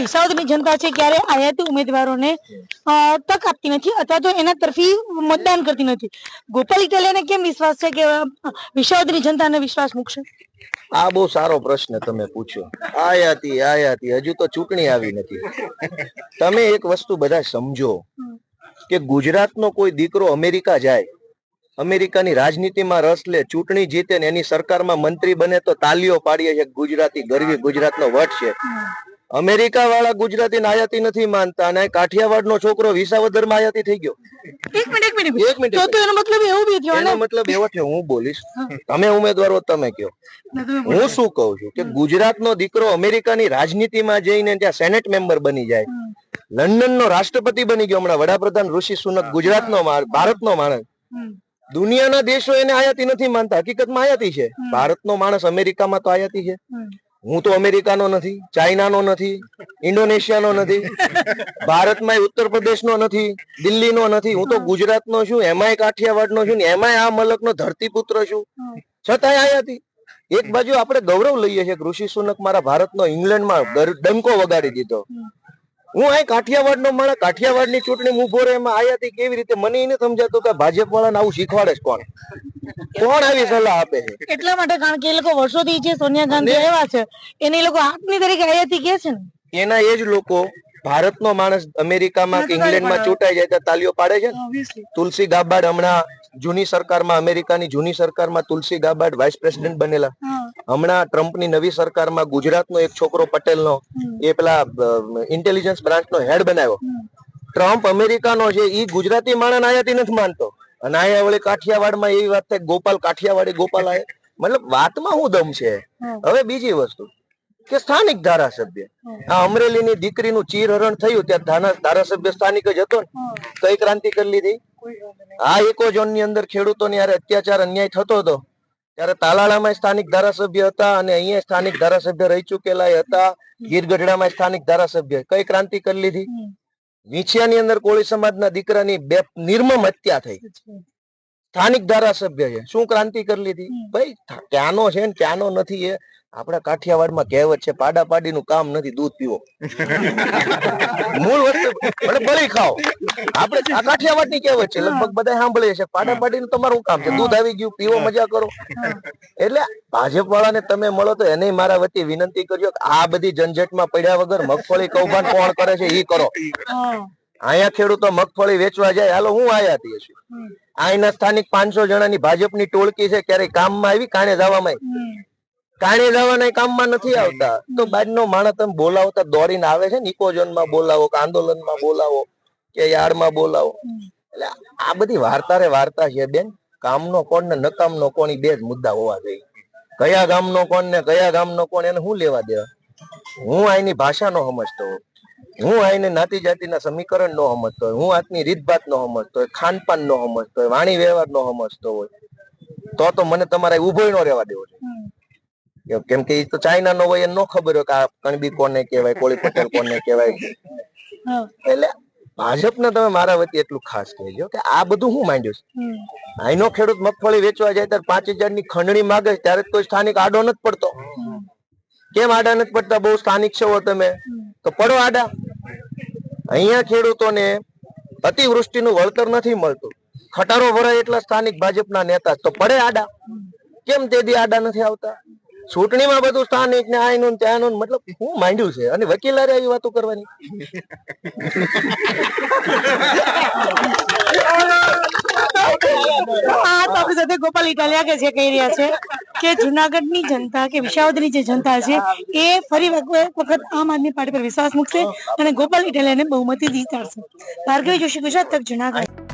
વિસાવદરની જનતા છે ક્યારે આયાતી ઉમેદવારોને તક આપતી નથી અથવા તો એના તરફી મતદાન કરતી નથી. ગોપાલ ઇટાલિયાને કેમ વિશ્વાસ છે કે વિસાવદરની જનતાને વિશ્વાસ મૂકશે? આ બહુ સારો પ્રશ્ન તમે પૂછ્યો. આયાતી આયાતી. હજુ તો ચૂંટણી આવી નથી. તમે એક વસ્તુ બધા સમજો કે ગુજરાતનો કોઈ દીકરો અમેરિકા જાય અમેરિકાની રાજનીતિમાં રસ લે ચૂંટણી જીતે ને એની સરકારમાં મંત્રી બને તો તાલીઓ પાડીએ છે ગુજરાતી ગરવી ગુજરાતનો વટ છે. અમેરિકા વાળા ગુજરાતી આયાતી નથી માનતા અને કાઠિયાવાડ નો છોકરો વિસાવદરમાં આયાતી થઈ ગયો. એક મિનિટ એક મિનિટ. એક મિનિટ તો એનો મતલબ એવો બી થયો એનો મતલબ એવો છે હું બોલીશ. તમે ઉમેદવારો તમે કયો ના. હું શું કહું છું કે ગુજરાતનો દીકરો અમેરિકાની રાજનીતિમાં જઈને ત્યાં સેનેટ મેમ્બર બની જાય. લંડન લંડનનો રાષ્ટ્રપતિ બની ગયો હમણાં વડાપ્રધાન ઋષિ સુનક ગુજરાત નો ભારત નો માણસ. દુનિયાના દેશો એને આયાતી નથી માનતા હકીકતમાં આયાતી છે. ભારતનો માણસ અમેરિકામાં તો આયાતી છે. હું તો અમેરિકાનો નથી ચાઇનાનો નથી ઇન્ડોનેશિયાનો નથી ભારતમાં ઉત્તર પ્રદેશનો નથી દિલ્હીનો નથી હું તો ગુજરાતનો છું એમાંય કાઠિયાવાડનો છું ને એમાંય આ મલકનો ધરતીપુત્ર છું. છતાંય આયાતી એક બાજુ આપણે ગૌરવ લઈએ છીએ ઋષિ સુનક મારા ભારતનો ઇંગ્લેન્ડમાં ડંકો વગાડી દીધો. હું અહીં કાઠિયાવાડનો માણસ કાઠિયાવાડની ચૂંટણી ઊભો રહે એમાં આયાતી કેવી રીતે મને એને સમજાતું કે ભાજપ વાળાને આવું શીખવાડે છે કોણ? કોણ આવી સલાહ આપે છે? એટલા માટે કારણ કે એ લોકો વર્ષોથી જે સોનિયા ગાંધી આવ્યા છે એને લોકો આપની તરીકે આયાતી કે છે ને. એના એ જ લોકો ભારતનો માણસ અમેરિકામાં કે ઇંગ્લેન્ડમાં. ચૂંટાઈ જાય તો તાલીઓ પાડે છે તુલસી ગાબાડ હમણાં જૂની સરકારમાં અમેરિકાની જૂની સરકારમાં તુલસી ગાબાડ વાઇસ પ્રેસિડેન્ટ બનેલા. હમણાં ટ્રમ્પની નવી સરકારમાં ગુજરાતનો એક છોકરો પટેલનો નો એ પેલા ઇન્ટેલિજન્સ બ્રાન્ચનો હેડ બનાવ્યો. ટ્રમ્પ અમેરિકાનો છે એ ગુજરાતી માણસ આયાતી નથી માનતો. અને આયા વળી કાઠિયાવાડમાં એવી વાત થાય ગોપાલ કાઠિયાવાડી ગોપાલ આય. મતલબ વાતમાં શું દમ છે. હવે બીજી વસ્તુ કે સ્થાનિક ધારાસભ્ય. આ અમરેલીની દીકરીનું ચીરહરણ થયું ત્યાં ધારાસભ્ય સ્થાનિક જ હતો ને. કઈ ક્રાંતિ કરી લીધી? આ ઇકો ઝોનની અંદર ખેડૂતોની અત્યાચાર અન્યાય થતો હતો. ત્યારે તાલાળામાં સ્થાનિક ધારાસભ્ય હતા અને અહીંયા સ્થાનિક ધારાસભ્ય રહી ચુકેલા હતા. ગીર ગઢડામાં સ્થાનિક ધારાસભ્ય. કઈ ક્રાંતિ કરી લીધી? વિંછિયાની અંદર કોળી સમાજના દીકરાની બે નિર્મમ હત્યા થઈ. સ્થાનિક ધારાસભ્ય છે શું ક્રાંતિ કરી લીધી? ભાઈ ક્યાંનો છે ને ક્યાંનો નથી એ. આપણા કાઠિયાવાડમાં કહેવત છે પાડા પાડીનું કામ નથી દૂધ પીવો. મૂળ વસ્તુ ભલે ખાઓ. આપણે આ કાઠિયાવાડની કહેવત છે લગભગ બધા સાંભળીએ છે પાડા પાડીનું તમારું કામ છે દૂધ આવી ગયું પીવો મજા કરો. એટલે ભાજપ વાળાને તમે મળો તો એને મારા વતી વિનંતી કરજો કે આ બધી ઝંઝટમાં પડ્યા વગર મગફળી કૌભાંડ કોણ કરે છે ઈ કરો. અહીંયા ખેડૂતો મગફળી વેચવા જાય હાલો હું આયાતી છું હમ, અહીંના સ્થાનિક પાંચસો જણાની ભાજપની ટોળકી છે ક્યારેય કામમાં આવી કાણે જવામાં. કાણે જવાના કામમાં નથી આવતા. તો બાજનો માણસ તમે બોલાવતા દોડીને આવે છે ને ઇકોઝોનમાં બોલાવો કે આંદોલનમાં બોલાવો કે યાર્ડમાં બોલાવો. એટલે આ બધી વાર્તા રે વાર્તા છે બેન. કામનો કોણ ને નકામનો કોણ બે જ મુદ્દા હોવા જોઈએ. કયા ગામનો કોણ ને કયા ગામનો કોણ એને શું લેવા દેવા? હું આની ભાષા નો સમજતો હું આઈને નાતી જાતિના સમીકરણ નો સમજતો હોય હું આજની રીતભાત નો સમજતો હોય ખાનપાન નો સમજતો હોય વાણી વ્યવહાર નો સમજતો હોય તો તો મને તમારે ઊભો નો રહેવા દેવો છે. કેમ- કે એ તો ચાઇના નો હોય એને નો ખબર હોય કે આ કણબી કોને કહેવાય કોળી પટેલ કોને કહેવાય. એટલે ભાજપને તમે મારા વતી એટલું ખાસ કહેજો કે આ બધું હું માંડ્યું છે. અહીંનો ખેડૂત મગફળી વેચવા જાય ત્યારે પાંચ હજારની ખંડણી માગે ત્યારે કોઈ સ્થાનિક આડો નથી પડતો. કેમ આડા નથી પડતા? બહુ સ્થાનિક છો તમે. તો પડો આડા. અહીંયા ખેડૂતોને અતિવૃષ્ટિનું વળતર નથી મળતું. ખટારો ભરાય એટલા સ્થાનિક ભાજપના નેતા તો પડે આડા. કેમ તે દી આડા નથી આવતા? ચૂંટણીમાં બધું સ્થાનિક ને આયનું ને ત્યાંનું મતલબ હું માંડ્યું છે? અને વકીલારે આવી વાતો કરવાની? ગોપાલ ઇટાલિયા કે કહી રહ્યા છે કે જુનાગઢની જનતા કે વિસાવદરની જે જનતા છે, એ ફરી વખ- વખત આમ આદમી પાર્ટી પર વિશ્વાસ મૂકશે અને ગોપાલ ઇટાલિયાને બહુમતી જીતાડશે. ભાર્ગવી જોશી, ગુજરાત જુનાગઢ.